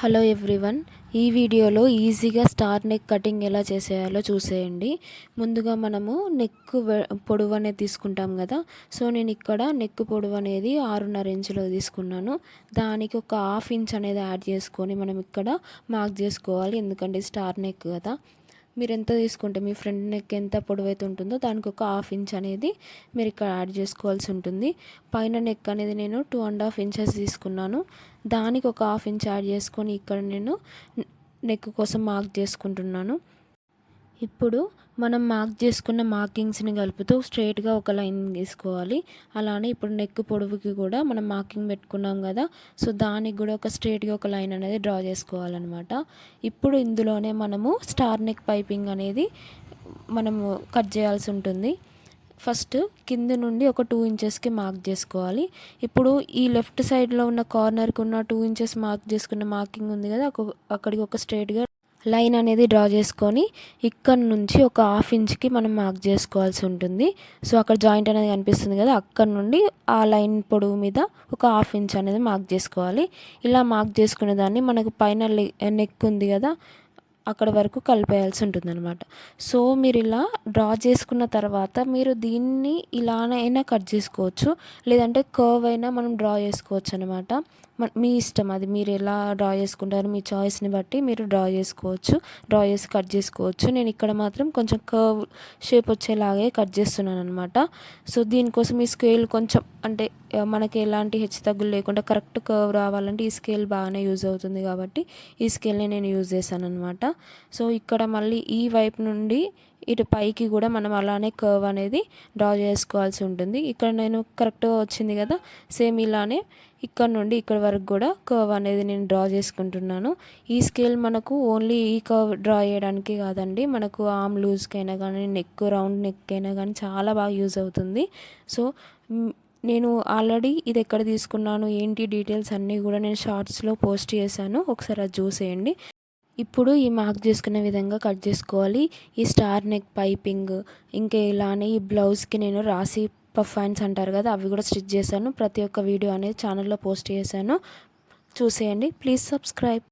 Hello everyone ఈ వీడియోలో ఈజీగా స్టార్ నెక్ కటింగ్ ఎలా చేసేయాలో చూసేయండి. ముందుగా మనము నెక్ పొడవు అనేది తీసుకుంటాం కదా. సో నేను ఇక్కడ నెక్ పొడవు అనేది ఆరున్నర ఇంచులో తీసుకున్నాను. దానికి ఒక హాఫ్ ఇంచ్ అనేది యాడ్ చేసుకొని మనం ఇక్కడ మార్క్ చేసుకోవాలి. ఎందుకంటే స్టార్ నెక్ కదా. మీరు ఎంత తీసుకుంటే మీ ఫ్రంట్ నెక్ ఎంత పొడవైతే ఉంటుందో దానికి ఒక హాఫ్ ఇంచ్ అనేది మీరు ఇక్కడ యాడ్ చేసుకోవాల్సి ఉంటుంది. పైన నెక్ అనేది నేను టూ అండ్ హాఫ్ ఇంచెస్ తీసుకున్నాను. దానికి ఒక హాఫ్ ఇంచ్ యాడ్ చేసుకొని ఇక్కడ నేను నెక్ కోసం మార్క్ చేసుకుంటున్నాను. ఇప్పుడు మనం మార్క్ చేసుకున్న మార్కింగ్స్ని కలుపుతూ స్ట్రైట్గా ఒక లైన్ తీసుకోవాలి. అలానే ఇప్పుడు నెక్ పొడవుకి కూడా మనం మార్కింగ్ పెట్టుకున్నాం కదా సో దానికి కూడా ఒక స్ట్రైట్గా ఒక లైన్ అనేది డ్రా చేసుకోవాలన్నమాట. ఇప్పుడు ఇందులోనే మనము స్టార్ నెక్ పైపింగ్ అనేది మనము కట్ చేయాల్సి ఉంటుంది. ఫస్ట్ కింద నుండి ఒక టూ ఇంచెస్కి మార్క్ చేసుకోవాలి. ఇప్పుడు ఈ లెఫ్ట్ సైడ్లో ఉన్న కార్నర్కి ఉన్న టూ ఇంచెస్ మార్క్ చేసుకున్న మార్కింగ్ ఉంది కదా అక్కడికి ఒక స్ట్రైట్గా లైన్ అనేది డ్రా చేసుకొని ఇక్కడ నుంచి ఒక హాఫ్ ఇంచ్కి మనం మార్క్ చేసుకోవాల్సి ఉంటుంది. సో అక్కడ జాయింట్ అనేది కనిపిస్తుంది కదా అక్కడ నుండి ఆ లైన్ పొడవు మీద ఒక హాఫ్ ఇంచ్ అనేది మార్క్ చేసుకోవాలి. ఇలా మార్క్ చేసుకునే దాన్ని మనకు పైన నెక్ ఉంది కదా అక్కడ వరకు కలిపేయాల్సి ఉంటుంది అనమాట సో మీరు ఇలా డ్రా చేసుకున్న తర్వాత మీరు దీన్ని ఇలానైనా కట్ చేసుకోవచ్చు. లేదంటే కర్వ్ అయినా మనం డ్రా చేసుకోవచ్చు అనమాట మీ ఇష్టం అది. మీరు ఎలా డ్రా చేసుకుంటారు మీ చాయిస్ని బట్టి మీరు డ్రా చేసుకోవచ్చు డ్రా చేసి కట్ చేసుకోవచ్చు. నేను ఇక్కడ మాత్రం కొంచెం కర్వ్ షేప్ వచ్చేలాగే కట్ చేస్తున్నాను అనమాట సో దీనికోసం ఈ స్కేల్ కొంచెం అంటే మనకి ఎలాంటి హెచ్చు తగ్గులు లేకుండా కరెక్ట్ కర్వ్ రావాలంటే ఈ స్కేల్ బాగానే యూజ్ అవుతుంది కాబట్టి ఈ స్కేల్ని నేను యూజ్ చేశాను అనమాట సో ఇక్కడ మళ్ళీ ఈ వైపు నుండి ఇటు పైకి కూడా మనం అలానే కర్వ్ అనేది డ్రా చేసుకోవాల్సి ఉంటుంది. ఇక్కడ నేను కరెక్ట్గా వచ్చింది కదా సేమ్ ఇలానే ఇక్కడ నుండి ఇక్కడ వరకు కూడా కర్వ్ అనేది నేను డ్రా చేసుకుంటున్నాను. ఈ స్కేల్ మనకు ఓన్లీ ఈ కర్వ్ డ్రా చేయడానికి కాదండి. మనకు ఆమ్ లూజ్కైనా కానీ నెక్ రౌండ్ నెక్ అయినా కానీ చాలా బాగా యూజ్ అవుతుంది. సో నేను ఆల్రెడీ ఇది ఎక్కడ తీసుకున్నాను ఏంటి డీటెయిల్స్ అన్నీ కూడా నేను షార్ట్స్లో పోస్ట్ చేశాను. ఒకసారి అది చూసేయండి. ఇప్పుడు ఈ మార్క్ చేసుకునే విధంగా కట్ చేసుకోవాలి. ఈ స్టార్ నెక్ పైపింగ్ ఇంకా ఇలానే ఈ బ్లౌజ్కి నేను రాసి పఫ్ హ్యాండ్స్ అంటారు కదా అవి కూడా స్టిచ్ చేశాను. ప్రతి ఒక్క వీడియో అనేది ఛానల్లో పోస్ట్ చేశాను. చూసేయండి. Please subscribe